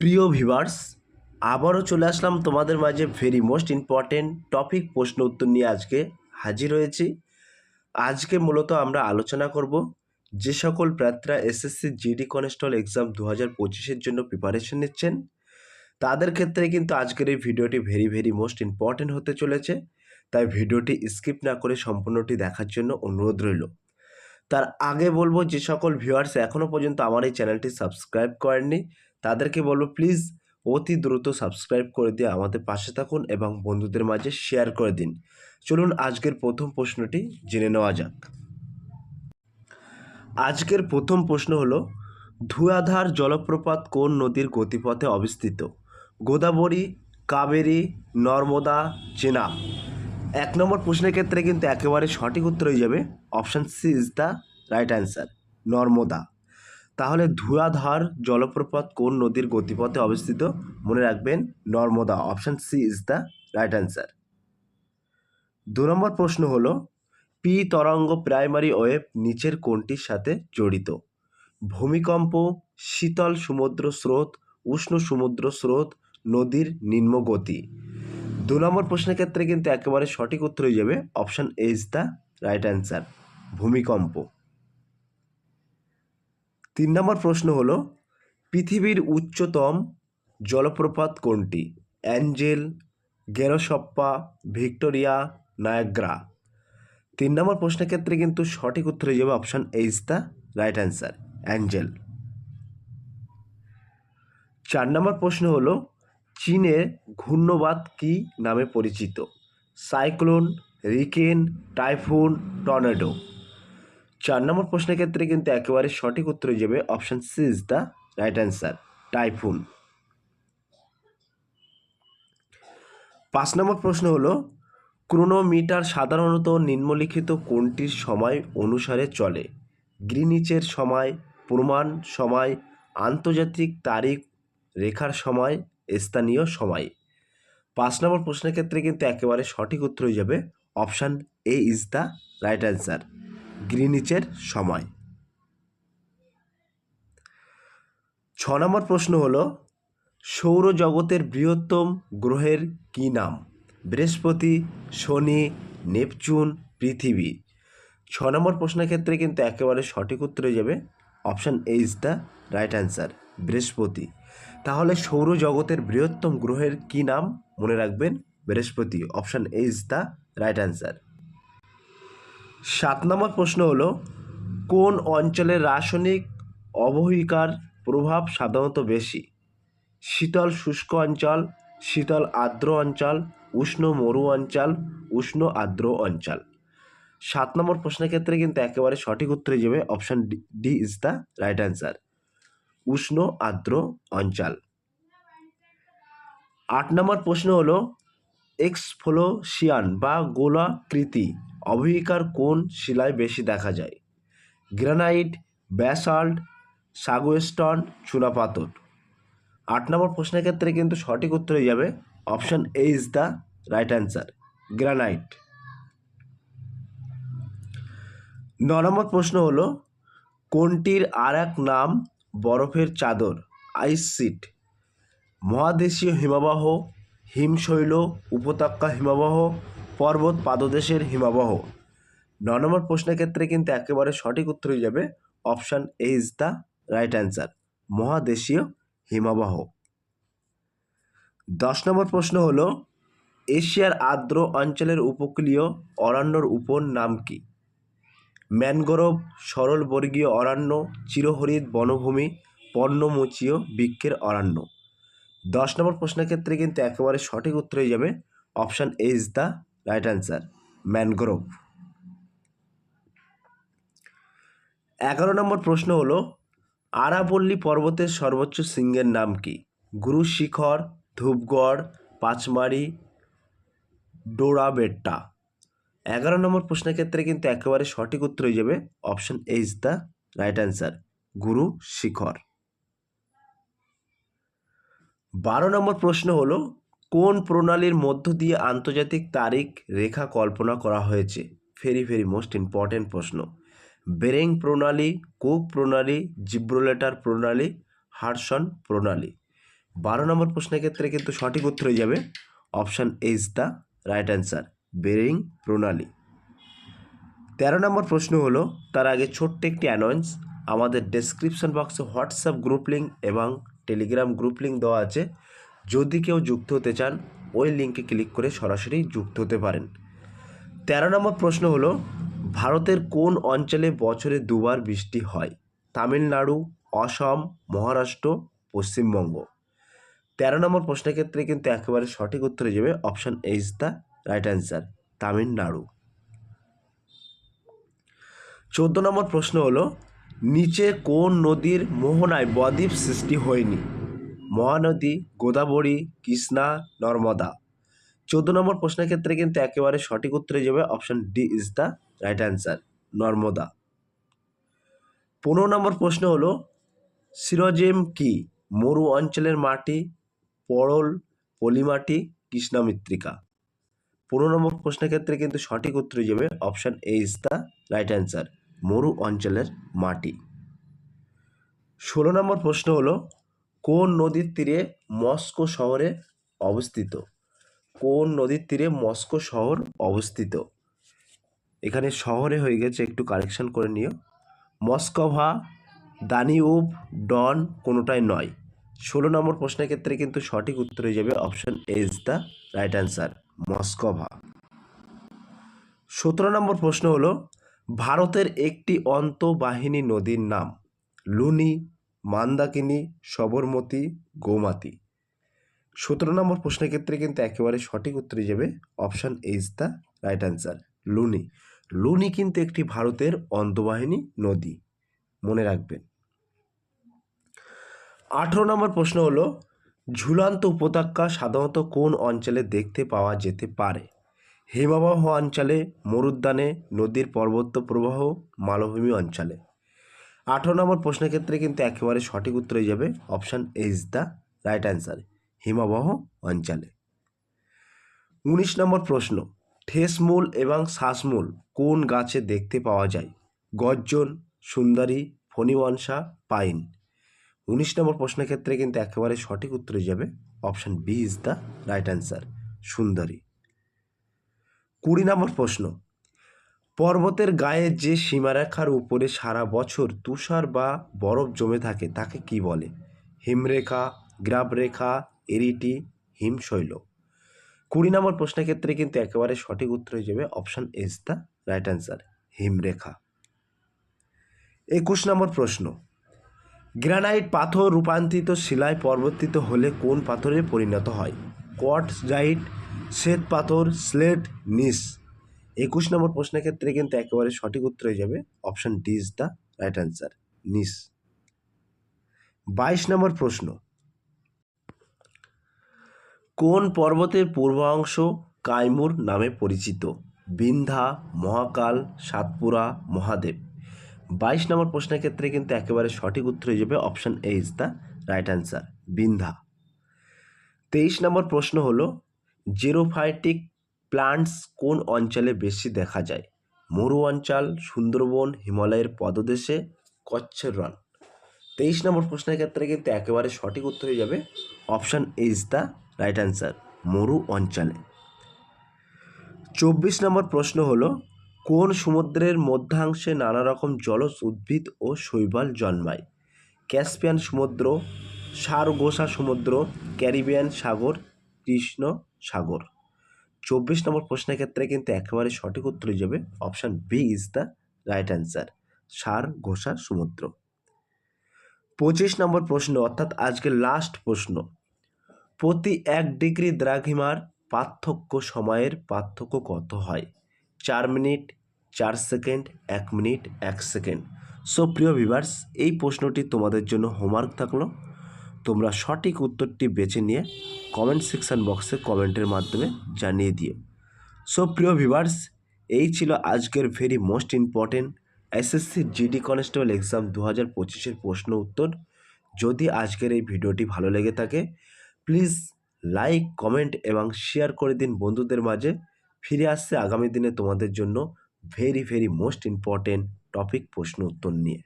প্রিয় ভিভার্স আবারও চলে আসলাম তোমাদের মাঝে ভেরি মোস্ট ইম্পর্টেন্ট টপিক প্রশ্ন উত্তর নিয়ে আজকে হাজির হয়েছি। আজকে মূলত আমরা আলোচনা করব যে সকল প্রার্থীরা এসএসসি জিডি কনস্টেবল এক্সাম দু হাজার পঁচিশের জন্য প্রিপারেশন নিচ্ছেন, তাদের ক্ষেত্রে কিন্তু আজকের এই ভিডিওটি ভেরি ভেরি মোস্ট ইম্পর্টেন্ট হতে চলেছে। তাই ভিডিওটি স্কিপ না করে সম্পূর্ণটি দেখার জন্য অনুরোধ রইল। তার আগে বলব যে সকল ভিউয়ার্স এখনও পর্যন্ত আমার এই চ্যানেলটি সাবস্ক্রাইব করেননি তাদেরকে বলব প্লিজ অতি দ্রুত সাবস্ক্রাইব করে দিয়ে আমাদের পাশে থাকুন এবং বন্ধুদের মাঝে শেয়ার করে দিন। চলুন আজকের প্রথম প্রশ্নটি জেনে নেওয়া যাক। আজকের প্রথম প্রশ্ন হলো, ধুয়াধার জলপ্রপাত কোন নদীর গতিপথে অবস্থিত? গোদাবরী, কাবেরী, নর্মদা চেনাব এক নম্বর প্রশ্নের ক্ষেত্রে কিন্তু একেবারে সঠিক উত্তর হয়ে যাবে option C is the right answer Narmada. তাহলে ধুয়াধার জলপ্রপাত কোন নদীর গতিপথে অবস্থিত? মনে রাখবেন Narmada. Option C is the right answer. দু নম্বর প্রশ্ন হল, পি তরঙ্গ প্রাইমারি ওয়েব নিচের কোনটির সাথে জড়িত। ভূমিকম্প, শীতল সমুদ্র স্রোত, উষ্ণ সমুদ্র স্রোত, নদীর নিম্ন গতি। দু নম্বর প্রশ্নের ক্ষেত্রে কিন্তু একেবারে সঠিক উত্তর হয়ে যাবে option A is the right answer, ভূমিকম্প। তিন নম্বর প্রশ্ন হলো, পৃথিবীর উচ্চতম জলপ্রপাত কোনটি? Angel, Gersoppa, Victoria, Niagara. তিন নম্বর প্রশ্নের ক্ষেত্রে কিন্তু সঠিক উত্তর যাবে option A is the right answer Angel. চার নম্বর প্রশ্ন হলো, চীনে ঘূর্ণবাদ কী নামে পরিচিত? সাইক্লোন, রিকেন, টাইফুন, টর্নেডো। চার নম্বর প্রশ্নের ক্ষেত্রে কিন্তু একেবারে সঠিক উত্তর হয়ে যাবে option C is the right answer typhoon পাঁচ নম্বর প্রশ্ন হলো ক্রোনোমিটার সাধারণত নিম্নলিখিত কোনটির সময় অনুসারে চলে? গ্রিনিচের সময়, প্রমাণ সময়, আন্তর্জাতিক তারিখ, রেখার সময়, স্থানীয় সময়? পাঁচ নম্বর প্রশ্নের ক্ষেত্রে কিন্তু একেবারে সঠিক উত্তর হয়ে যাবে option A is the right answer গ্রিনিচের সময়। ছ নম্বর প্রশ্ন হলো, সৌরজগতের বৃহত্তম গ্রহের কী নাম? বৃহস্পতি, শনি, নেপচুন, পৃথিবী। ছ নম্বর প্রশ্নের ক্ষেত্রে কিন্তু একেবারে সঠিক উত্তরে যাবে option A is the right answer, বৃহস্পতি। তাহলে সৌরজগতের বৃহত্তম গ্রহের কী নাম? মনে রাখবেন, বৃহস্পতি, option A is the right answer. সাত নম্বর প্রশ্ন হলো, কোন অঞ্চলের রাসায়নিক অবহিকার প্রভাব সাধারণত বেশি? শীতল শুষ্ক অঞ্চল, শীতল আর্দ্র অঞ্চল, উষ্ণ মরু অঞ্চল, উষ্ণ আর্দ্র অঞ্চল? সাত নম্বর প্রশ্নের ক্ষেত্রে কিন্তু একেবারে সঠিক উত্তরে যাবে option D is the right answer উষ্ণ আর্দ্র অঞ্চল। আট নম্বর প্রশ্ন হলো এক্সফ্লোসিয়ান বা গোলাকৃতি অবহিকার কোন শিলায় বেশি দেখা যায়? গ্রানাইট, ব্যাসাল্ট, সাগুয়েস্টন, চুনাপাথর। আট নম্বর প্রশ্নের ক্ষেত্রে কিন্তু সঠিক উত্তর হয়ে যাবে option A is the right answer, granite. ন নম্বর প্রশ্ন হলো, কোনটির আর এক নাম বরফের চাদর, আইস সিট মহাদেশীয় হিমবাহ, হিমশৈল, উপত্যকা হিমবাহ পর্বত পাদদেশের হিমবাহ। ন নম্বর প্রশ্নের ক্ষেত্রে কিন্তু একেবারে সঠিক উত্তর হয়ে যাবে option A is the right answer মহাদেশীয় হিমবাহ। দশ নম্বর প্রশ্ন হল, এশিয়ার আর্দ্র অঞ্চলের উপকূলীয় অরণ্যর উপর নাম কি? ম্যানগ্রোভ, সরলবর্গীয় অরণ্য চিরহরিত বনভূমি পর্ণমোচীয় বৃক্ষের অরণ্য। দশ নম্বর প্রশ্নের ক্ষেত্রে কিন্তু একেবারে সঠিক উত্তর হয়ে যাবে option A is the right answer mangrove এগারো নম্বর প্রশ্ন হলো আরাবল্লী পর্বতের সর্বোচ্চ শৃঙ্গের নাম কি? গুরু শিখর, ধূপগড়, পাঁচমারি, ডোরাবেট্টা। এগারো নম্বর প্রশ্নের ক্ষেত্রে কিন্তু একেবারে সঠিক উত্তর হয়ে যাবে option A is the right answer Guru Shikhar. বারো নম্বর প্রশ্ন হলো কোন প্রণালীর মধ্য দিয়ে আন্তর্জাতিক তারিখ রেখা কল্পনা করা হয়েছে? ভেরি ভেরি মোস্ট ইম্পর্ট্যান্ট প্রশ্ন। বেরেং প্রণালী কুক প্রণালী জিব্রোলেটার প্রণালী হার্সন প্রণালী। বারো নম্বর প্রশ্নের ক্ষেত্রে কিন্তু সঠিক উত্তর হয়ে যাবে। Option is the right answer Bering প্রণালী। তেরো নম্বর প্রশ্ন হলো, তার আগে ছোট্ট একটি অ্যানাউন্স আমাদের ডেসক্রিপশন বক্সে হোয়াটসঅ্যাপ গ্রুপ লিঙ্ক এবং টেলিগ্রাম গ্রুপ লিঙ্ক দেওয়া আছে। যদি কেউ যুক্ত হতে চান, ওই লিঙ্কে ক্লিক করে সরাসরি যুক্ত হতে পারেন। তেরো নম্বর প্রশ্ন হলো, ভারতের কোন অঞ্চলে বছরে দুবার বৃষ্টি হয়? তামিলনাড়ু, অসম, মহারাষ্ট্র, পশ্চিমবঙ্গ। তেরো নম্বর প্রশ্নের ক্ষেত্রে কিন্তু একেবারে সঠিক উত্তর হয়ে যাবে option H the right answer Tamil Nadu. চোদ্দ নম্বর প্রশ্ন হলো, নিচে কোন নদীর মোহনায় বদ্বীপ সৃষ্টি হয়নি? মহানদী, গোদাবরী, কৃষ্ণা, নর্মদা। চোদ্দ নম্বর প্রশ্নের ক্ষেত্রে কিন্তু একেবারে সঠিক উত্তর যাবে option D is the right answer Narmada. পনেরো নম্বর প্রশ্ন হলো, সিরোজেম কি? মরু অঞ্চলের মাটি, পরল, পলিমাটি কৃষ্ণা মৃত্তিকা পনেরো নম্বর প্রশ্নের ক্ষেত্রে কিন্তু সঠিক উত্তর যাবে option A is the right answer মরু অঞ্চলের মাটি। ষোলো নম্বর প্রশ্ন হলো কোন নদীর তীরে মস্কো শহরে অবস্থিত? কোন নদীর তীরে মস্কো শহর অবস্থিত? এখানে শহরে হয়ে গেছে, একটু কারেকশন করে নিও। মস্কোভা, দানিউব, ডন কোনোটাই নয়। ষোলো নম্বর প্রশ্নের ক্ষেত্রে কিন্তু সঠিক উত্তর হয়ে যাবে option A is the right answer Moskva. সতেরো নম্বর প্রশ্ন হলো, ভারতের একটি অন্তঃবাহিনী নদীর নাম, লুনি মান্দাকিনী, সবরমতী, গোমাতি। সতেরো নম্বর প্রশ্নের ক্ষেত্রে কিন্তু একেবারে সঠিক উত্তর যাবে option is the right answer Luni. Luni কিন্তু একটি ভারতের অন্তঃবাহিনী নদী, মনে রাখবেন। আঠেরো নম্বর প্রশ্ন হলো, ঝুলান্ত উপত্যকা সাধারণত কোন অঞ্চলে দেখতে পাওয়া যেতে পারে? হিমবাহ অঞ্চলে, মরুদ্যানে, নদীর পর্বত প্রবাহ, মালভূমি অঞ্চলে। আঠেরো নম্বর প্রশ্নের ক্ষেত্রে কিন্তু একেবারে সঠিক উত্তর হয়ে যাবে option is the right answer, হিমবাহ অঞ্চলে। উনিশ নম্বর প্রশ্ন ঠেসমূল এবং শ্বাসমূল কোন গাছে দেখতে পাওয়া যায়? গর্জন, সুন্দরী, ফণিবংশা, পাইন। উনিশ নম্বর প্রশ্নের ক্ষেত্রে কিন্তু একেবারে সঠিক উত্তর হয়ে যাবে option B is the right answer, সুন্দরী। কুড়ি নম্বর প্রশ্ন পর্বতের গায়ে যে সীমারেখার উপরে সারা বছর তুষার বা বরফ জমে থাকে, তাকে কি বলে? হিমরেখা, গ্রাবরেখা, এরিটি, হিমশৈল। কুড়ি নম্বর প্রশ্নের ক্ষেত্রে কিন্তু একেবারে সঠিক উত্তর হয়ে যাবে option is the right answer হিমরেখা। একুশ নম্বর প্রশ্ন, গ্রানাইট পাথর রূপান্তরিত শিলায় পরিবর্তিত হলে কোন পাথরে পরিণত হয়? কোয়ার্টজাইট শ্বেত পাথর, স্লেট, নিস। একুশ নম্বর প্রশ্নের ক্ষেত্রে কিন্তু একেবারে সঠিক উত্তর হয়ে যাবে option D is the right answer gneiss. বাইশ নম্বর প্রশ্ন। কোন পর্বতের পূর্বাংশ কাইমুর নামে পরিচিত? বিন্ধা মহাকাল, সাতপুরা, মহাদেব। বাইশ নম্বর প্রশ্নের ক্ষেত্রে কিন্তু একেবারে সঠিক উত্তর হয়ে যাবে option A is the right answer Vindhya তেইশ নম্বর প্রশ্ন হলো, জেরোফাইটিক প্লান্টস কোন অঞ্চলে বেশি দেখা যায়? মরু অঞ্চল, সুন্দরবন, হিমালয়ের পদদেশে, কচ্ছের রন তেইশ নম্বর প্রশ্নের ক্ষেত্রে কিন্তু একেবারে সঠিক উত্তর হয়ে যাবে। Option is the right answer মরু অঞ্চলে। চব্বিশ নম্বর প্রশ্ন হলো, কোন সমুদ্রের মধ্যাংশে নানা রকম জলজ উদ্ভিদ ও শৈবাল জন্মায়? ক্যাসপিয়ান সমুদ্র, সারগোসা সমুদ্র, ক্যারিবিয়ান সাগর কৃষ্ণ সাগর চব্বিশ নম্বর প্রশ্নের ক্ষেত্রে কিন্তু একেবারে সঠিক উত্তর যাবে। Option B is the right answer সার, ঘোষা সমুদ্র পঁচিশ নম্বর প্রশ্ন, অর্থাৎ আজকের লাস্ট প্রশ্ন। প্রতি এক ডিগ্রি দ্রাঘিমার পার্থক্য সময়ের পার্থক্য কত হয়? চার মিনিট, চার সেকেন্ড, এক মিনিট, এক সেকেন্ড। সো প্রিয় ভিভার্স এই প্রশ্নটি তোমাদের জন্য হোমওয়ার্ক থাকল। তোমরা সঠিক উত্তরটি বেছে নিয়ে কমেন্ট সেকশন বক্সে কমেন্টের মাধ্যমে জানিয়ে দিও। সো প্রিয় ভিভার্স এই ছিল আজকের very most important SSC GD constable exam দু হাজার পঁচিশের প্রশ্ন উত্তর। যদি আজকের এই ভিডিওটি ভালো লেগে থাকে প্লিজ লাইক কমেন্ট এবং শেয়ার করে দিন বন্ধুদের মাঝে। ফিরে আসছে আগামী দিনে তোমাদের জন্য very very most important topic প্রশ্ন উত্তর নিয়ে।